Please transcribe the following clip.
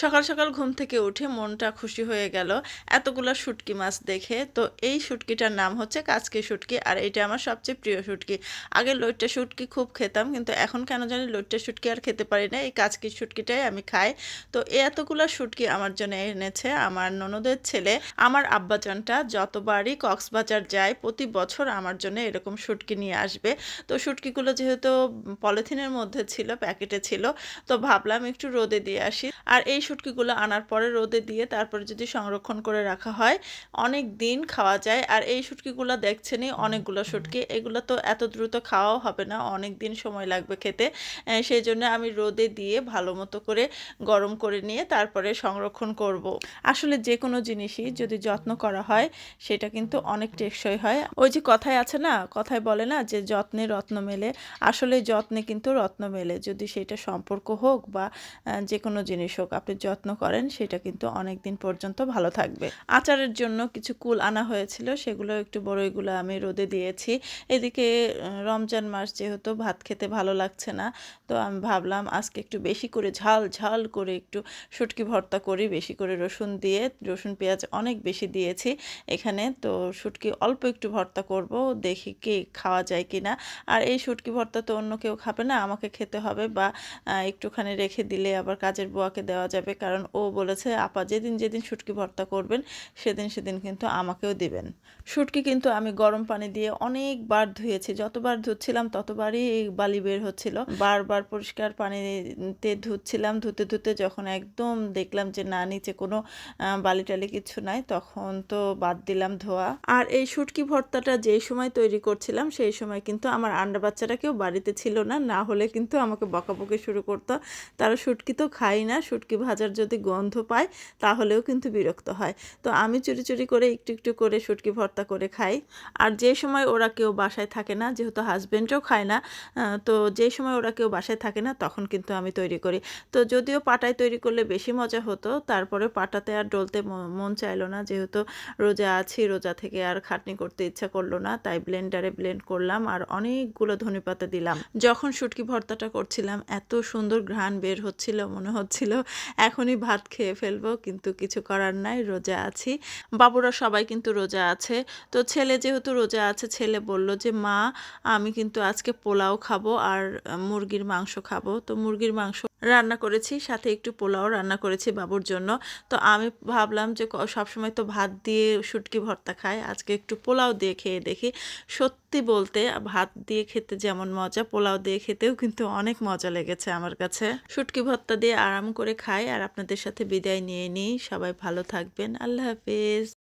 সকাল সকাল ঘুম থেকে উঠে মনটা খুশি হয়ে গেল। এতগুলো শুটকি মাছ দেখে। তো এই শুটকিটার নাম হচ্ছে কাচকি শুটকি, আর এটা আমার সবচেয়ে প্রিয় শুটকি। আগে লইট্টা শুটকি খুব খেতাম, কিন্তু এখন কেন জানি লইট্টা শুটকি আর খেতে পারি না। এই কাচকি শুটকিটাই আমি খাই। তো এতগুলো শুটকি আমার জন্য এনেছে আমার ননদের ছেলে। আমার আব্বাজানটা যতবারই কক্সবাজার যায়, প্রতি বছর আমার জন্য এরকম শুটকি নিয়ে আসবে। তো শুটকিগুলো যেহেতু পলিথিনের মধ্যে ছিল, প্যাকেটে ছিল, তো ভাবলাম একটু রোদে দিয়ে আসি। আর এই শুটকিগুলো আনার পরে রোদে দিয়ে তারপরে যদি সংরক্ষণ করে রাখা হয়, অনেক দিন খাওয়া যায়। আর এই শুটকিগুলো দেখছেনই অনেকগুলো শুটকি। এগুলো তো এত দ্রুত খাওয়াও হবে না, অনেক দিন সময় লাগবে খেতে। সেই জন্য আমি রোদে দিয়ে ভালো মতো করে গরম করে নিয়ে তারপরে সংরক্ষণ করব। আসলে যে কোনো জিনিসই যদি যত্ন করা হয়, সেটা কিন্তু অনেক টেকসই হয়। ওই যে কথায় আছে না, কথায় বলে না যে যত্নে রত্ন মেলে। আসলে যত্নে কিন্তু রত্ন মেলে। যদি সেটা সম্পর্ক হোক বা যে কোনো জিনিস হোক আপনি যত্ন করেন, সেটা কিন্তু অনেক দিন পর্যন্ত ভালো থাকবে। আচারের জন্য কিছু কুল আনা হয়েছিল, সেগুলো একটু বড়ইগুলো আমি রোদে দিয়েছি। এদিকে রমজান মাস যেহেতু ভাত খেতে ভালো লাগছে না, তো আমি ভাবলাম আজকে একটু বেশি করে ঝাল ঝাল করে একটু শুটকি ভর্তা করি, বেশি করে রসুন দিয়ে, রসুন, পেঁয়াজ অনেক বেশি দিয়েছি এখানে। তো শুটকি অল্প একটু ভর্তা করব, দেখি কি খাওয়া যায় কি না আর এই শুটকি ভর্তা তো অন্য কেউ খাবে না, আমাকে খেতে হবে বা একটুখানি রেখে দিলে আবার কাজের বুয়াকে দেওয়া যাবে। কারণ ও বলেছে, আপা, যেদিন যেদিন শুটকি ভর্তা করবেন, সেদিন সেদিন কিন্তু আমাকেও দিবেন। শুটকি কিন্তু আমি গরম পানি দিয়ে অনেকবার ধুয়েছি। যতবার ধুচ্ছিলাম, ততবারই এই বালি বের হচ্ছিল। বারবার পরিষ্কার পানিতে ধুচ্ছিলাম। ধুতে ধুতে যখন একদম দেখলাম যে, না, নিচে কোনো বালি টালি কিছু নাই, তখন তো বাদ দিলাম ধোয়া। আর এই শুটকি ভর্তাটা যেই সময় তৈরি করছিলাম, সেই সময় কিন্তু আমার আন্ডা বাচ্চাটা কেউ বাড়িতে ছিল না। না হলে কিন্তু আমাকে বকাবকি শুরু করতো। তারা শুটকি তো খাই না। শুটকি ভাজার যদি গন্ধ পায়, তাহলেও কিন্তু বিরক্ত হয়। তো আমি চুরি চুরি করে একটু একটু করে শুটকি ভর্তা করে খাই। আর যে সময় ওরা কেউ বাসায় থাকে না, যেহেতু হাজব্যান্ডও খায় না তো যে সময় ওরা কেউ বাসায় থাকে না, তখন কিন্তু আমি তৈরি করি। তো যদিও পাটায় তৈরি করলে বেশি মজা হতো, তারপরে পাটাতে আর ডলতে মন চাইলো না, যেহেতু রোজা আছি, রোজা থেকে আর খাটনি করতে ইচ্ছা করল না, তাই ব্লেন্ডারে ব্লেন্ড করলাম আর অনেকগুলো ধনেপাতা দিলাম। যখন শুটকি ভর্তাটা করছিলাম, এত সুন্দর ঘ্রাণ বের হচ্ছিল, মনে হচ্ছিল এখনই ভাত খেয়ে ফেলব, কিন্তু কিছু করার নাই, রোজা আছি। বাবুরা সবাই কিন্তু রোজা আছে। তো ছেলে যেহেতু রোজা আছে, ছেলে বলল যে, মা, আমি কিন্তু আজকে পোলাও খাব আর মুরগির মাংস খাব। তো মুরগির মাংস রান্না করেছি, সাথে একটু পোলাও রান্না করেছি বাবুর জন্য। তো আমি ভাবলাম যে সবসময় তো ভাত দিয়ে শুটকি ভর্তা খায় আজকে একটু পোলাও দিয়ে খেয়ে দেখি। সত্যি বলতে ভাত দিয়ে খেতে যেমন মজা, পোলাও দিয়ে খেতেও কিন্তু অনেক মজা লেগেছে আমার কাছে। শুটকি ভর্তা দিয়ে আরাম করে খাই, আর আপনাদের সাথে বিদায় নিয়ে নিই। সবাই ভালো থাকবেন। আল্লাহ হাফেজ।